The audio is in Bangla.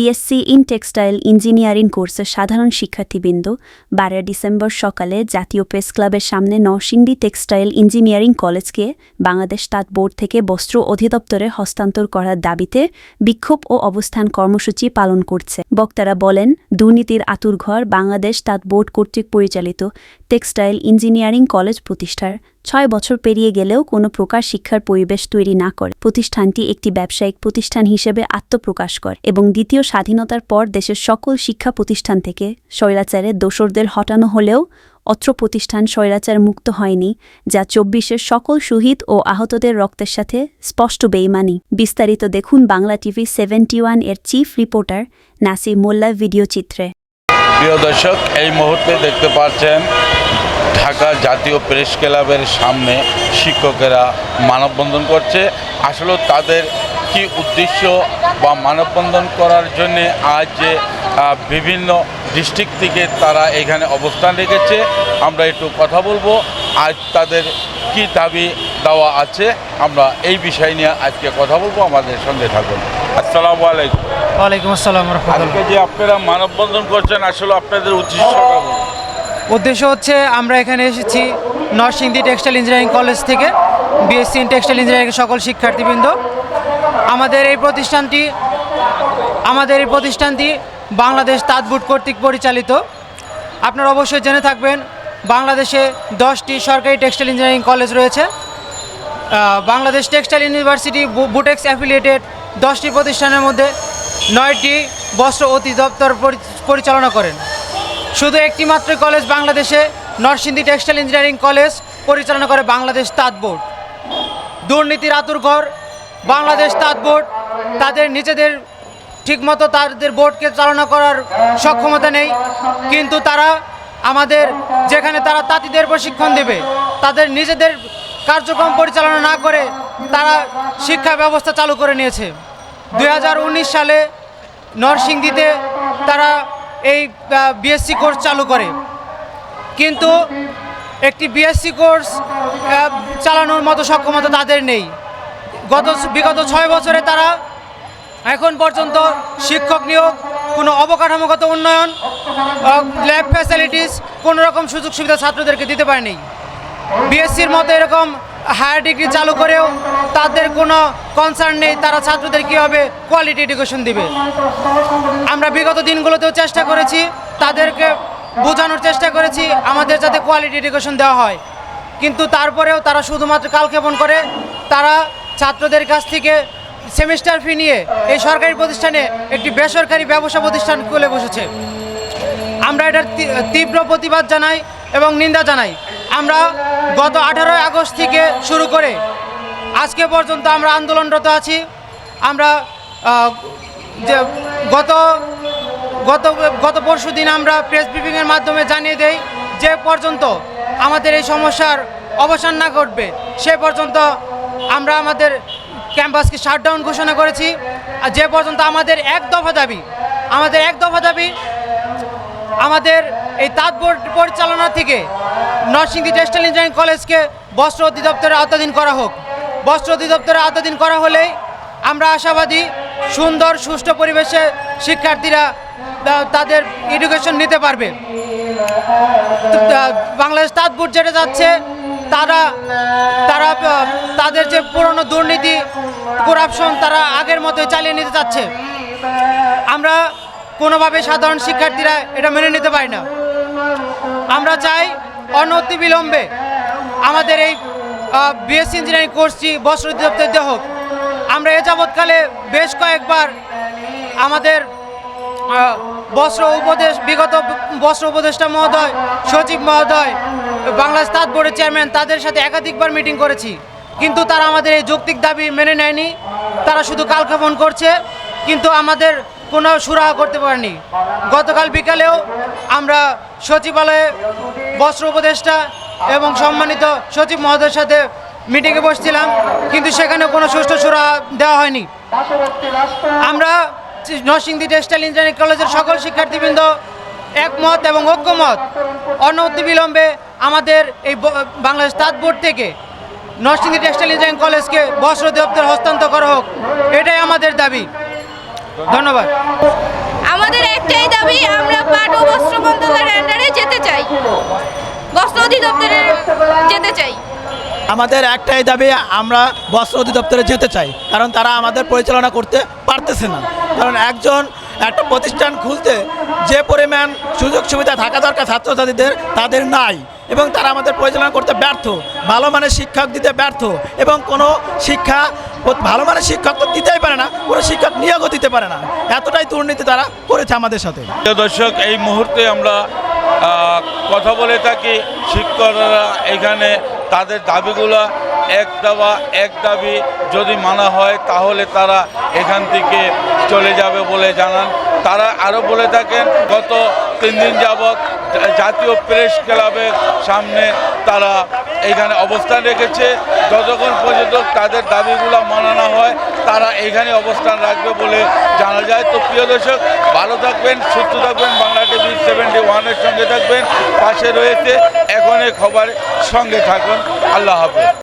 বিএসসি ইন টেক্সটাইল ইঞ্জিনিয়ারিং কোর্সের সাধারণ শিক্ষার্থীবৃন্দ বারো ডিসেম্বর সকালে জাতীয় প্রেস ক্লাবের সামনে নরসিংদী টেক্সটাইল ইঞ্জিনিয়ারিং কলেজকে বাংলাদেশ তাঁত বোর্ড থেকে বস্ত্র অধিদপ্তরে হস্তান্তর করার দাবিতে বিক্ষোভ ও অবস্থান কর্মসূচি পালন করছে। বক্তারা বলেন, দুর্নীতির আতুরঘর বাংলাদেশ তাঁত বোর্ড কর্তৃক পরিচালিত টেক্সটাইল ইঞ্জিনিয়ারিং কলেজ প্রতিষ্ঠার ছয় বছর পেরিয়ে গেলেও কোনো প্রকার শিক্ষার পরিবেশ তৈরি না করে। প্রতিষ্ঠানটি একটি ব্যবসায়িক প্রতিষ্ঠান হিসেবে আত্মপ্রকাশ করে এবং দ্বিতীয় স্বাধীনতার পর দেশের সকল শিক্ষা প্রতিষ্ঠান থেকে স্বৈরাচারের দোসরদের হটানো হলেও অত্র প্রতিষ্ঠান স্বৈরাচার মুক্ত হয়নি, যা চব্বিশের সকল শহীদ ও আহতদের রক্তের সাথে স্পষ্ট বেইমানি। বিস্তারিত দেখুন বাংলা টিভি সেভেন্টি ওয়ানের chief reporter Nasir Molla video চিত্রে। প্রিয় দর্শক, এই মুহূর্তে দেখতে পাচ্ছেন ঢাকা জাতীয় প্রেস ক্লাবের সামনে শিক্ষকেরা মানববন্ধন করছে। আসলে তাদের কি উদ্দেশ্য বা মানববন্ধন করার জন্যে আজ যে বিভিন্ন ডিস্ট্রিক্ট থেকে তারা এখানে অবস্থান রেখেছে আমরা একটু কথা বলব। আজ তাদের কি দাবি দেওয়া আছে আমরা এই বিষয় নিয়ে আজকে কথা বলব। আমাদের সঙ্গে থাকুন। আসসালামু আলাইকুম। ওয়ালাইকুম আসসালাম আজকে যে আপনারা মানববন্ধন করছেন আসলে আপনাদের উদ্দেশ্যটা বলুন। উদ্দেশ্য হচ্ছে আমরা এখানে এসেছি নরসিংদী টেক্সটাইল ইঞ্জিনিয়ারিং কলেজ থেকে বিএসসি ইন টেক্সটাইল ইঞ্জিনিয়ারিং সকল শিক্ষার্থীবৃন্দ। আমাদের এই প্রতিষ্ঠানটি, আমাদের এই প্রতিষ্ঠানটি বাংলাদেশ তাঁতবুট কর্তৃক পরিচালিত। আপনারা অবশ্যই জেনে থাকবেন, বাংলাদেশে দশটি সরকারি টেক্সটাইল ইঞ্জিনিয়ারিং কলেজ রয়েছে। Bangladesh textile university BUTEX affiliated দশটি প্রতিষ্ঠানের মধ্যে নয়টি বস্ত্র অধিদপ্তর পরি- পরিচালনা করেন। শুধু একটি মাত্র কলেজ বাংলাদেশে, নরসিংদী টেক্সটাইল ইঞ্জিনিয়ারিং কলেজ পরিচালনা করে বাংলাদেশ তাঁত বোর্ড। দুর্নীতির আতুরঘর বাংলাদেশ তাঁত বোর্ড, তাদের নিজেদের ঠিকমতো তাদের বোর্ডকে চালনা করার সক্ষমতা নেই, কিন্তু তারা আমাদের যেখানে তারা তাঁতিদের প্রশিক্ষণ দেবে, তাদের নিজেদের কার্যক্রম পরিচালনা না করে তারা শিক্ষা ব্যবস্থা চালু করে নিয়েছে। দু হাজার উনিশ সালে নরসিংদীতে তারা এই বিএসসি কোর্স চালু করে। কিন্তু একটি বিএসসি কোর্স চালানোর মতো সক্ষমতা তাদের নেই। গত, বিগত ছয় বছরে তারা এখন পর্যন্ত শিক্ষক নিয়োগ, কোনো অবকাঠামোগত উন্নয়ন ল্যাব ফ্যাসিলিটিস কোনো রকম সুযোগ সুবিধা ছাত্রদেরকে দিতে পারেনি। বিএসসির মতো এরকম হায়ার ডিগ্রি চালু করেও তাদের কোনো কনসার্ন নেই, তারা ছাত্রদের কীভাবে কোয়ালিটি এডুকেশন দিবে। আমরা বিগত দিনগুলোতেও চেষ্টা করেছি, তাদেরকে বোঝানোর চেষ্টা করেছি, আমাদের যাতে কোয়ালিটি এডুকেশন দেওয়া হয়। কিন্তু তারপরেও তারা শুধুমাত্র কালক্ষেপণ করে, তারা ছাত্রদের কাছ থেকে সেমিস্টার ফি নিয়ে এই সরকারি প্রতিষ্ঠানে একটি বেসরকারি ব্যবসা প্রতিষ্ঠান খুলে বসেছে। আমরা এটার তীব্র প্রতিবাদ জানাই এবং নিন্দা জানাই। আমরা গত আঠারোই আগস্ট থেকে শুরু করে আজকে পর্যন্ত আমরা আন্দোলনরত আছি। আমরা যে গত গত গত পরশু দিন আমরা প্রেস ব্রিফিংয়ের মাধ্যমে জানিয়ে দেই, যে পর্যন্ত আমাদের এই সমস্যার অবসান না ঘটবে, সে পর্যন্ত আমরা আমাদের ক্যাম্পাসকে শাটডাউন ঘোষণা করেছি। আর যে পর্যন্ত আমাদের এক দফা দাবি, আমাদের এক দফা দাবি, আমাদের এই বোর্ড পরিচালনা থেকে নরসিংদী টেক্সটাইল ইঞ্জিনিয়ারিং কলেজকে বস্ত্র অধিদপ্তরের আওতাধীন করা হোক। বস্ত্র অধিদপ্তরের আওতাধীন করা হলেই আমরা আশাবাদী সুন্দর, সুষ্ঠু পরিবেশে শিক্ষার্থীরা তাদের এডুকেশন নিতে পারবে। বাংলাদেশ তাঁত বোর্ড যেটা যাচ্ছে, তারা তারা তাদের যে পুরনো দুর্নীতি করাপশন তারা আগের মতোই চালিয়ে নিতে চাচ্ছে। আমরা কোনোভাবে সাধারণ শিক্ষার্থীরা এটা মেনে নিতে পারি না। আমরা চাই অনতি বিলম্বে আমাদের এই বিএসসি ইঞ্জিনিয়ারিং কোর্সটি বস্ত্র অধিদপ্তর দেওয়া হোক। আমরা এ যাবৎকালে বেশ কয়েকবার আমাদের বস্ত্র উপদেশ, বিগত বস্ত্র উপদেষ্টা মহোদয়, সচিব মহোদয়, বাংলাদেশ তাঁত বোর্ডের চেয়ারম্যান, তাদের সাথে একাধিকবার মিটিং করেছি। কিন্তু তারা আমাদের এই যৌক্তিক দাবি মেনে নেয়নি। তারা শুধু কালক্ষেপণ করছে। কিন্তু আমাদের কোনো সুরাহা করতে পারেনি। গতকাল বিকালেও আমরা সচিবালয়ে বস্ত্র উপদেষ্টা এবং সম্মানিত সচিব মহোদয়ের সাথে মিটিংয়ে বসছিলাম, কিন্তু সেখানে কোনো সুষ্ঠু সুরাহা দেওয়া হয়নি। আমরা নরসিংদী টেক্সটাইল ইঞ্জিনিয়ারিং কলেজের সকল শিক্ষার্থীবৃন্দ একমত এবং ঐক্যমত। অনতি বিলম্বে আমাদের এই বাংলাদেশ তাঁত বোর্ড থেকে নরসিংদী টেক্সটাইল ইঞ্জিনিয়ারিং কলেজকে বস্ত্র দপ্তর হস্তান্তর করা হোক, এটাই আমাদের দাবি। ধন্যবাদ। একটাই দাবি আমরা পাট ও বস্ত্র মন্ত্রকের আন্ডারে যেতে চাই। বস্ত্র অধিদপ্তরে যেতে চাই। আমাদের একটাই দাবি আমরা বস্ত্র অধিদপ্তরে যেতে চাই। কারণ তারা আমাদের পরিচালনা করতে পারতেছে না। কারণ একজন একটা প্রতিষ্ঠান খুলতে যে পরিমাণ সুযোগ সুবিধা থাকা দরকার ছাত্রছাত্রীদের, তাদের নাই। এবং তারা আমাদের পরিচালনা করতে ব্যর্থ, ভালো মানের শিক্ষক দিতে ব্যর্থ, এবং কোনো শিক্ষা, ভালো মানের শিক্ষক তো দিতেই পারে না, কোনো শিক্ষক নিয়োগও দিতে পারে না। এতটাই দুর্নীতি তারা করেছে আমাদের সাথে। দর্শক, এই মুহূর্তে আমরা কথা বলে থাকি শিক্ষকরা এখানে তাদের দাবিগুলো এক দাবা এক দাবি যদি মানা হয়, তাহলে তারা এখান থেকে চলে যাবে বলে জানান। তারা আরও বলে থাকেন, গত তিন দিন যাবৎ জাতীয় প্রেস ক্লাবের সামনে তারা এখানে অবস্থান রেখেছে। যতক্ষণ পর্যন্ত তাদের দাবিগুলো মানানো হয়, তারা এখানে অবস্থান রাখবে বলে জানা যায়। তো প্রিয় দর্শক, ভালো থাকবেন, সুস্থ থাকবেন, বাংলা টিভি সেভেন্টি ওয়ানের সঙ্গে থাকবেন, পাশে রয়েছে। এখন এই খবরের সঙ্গে থাকুন। আল্লাহ হাফেজ।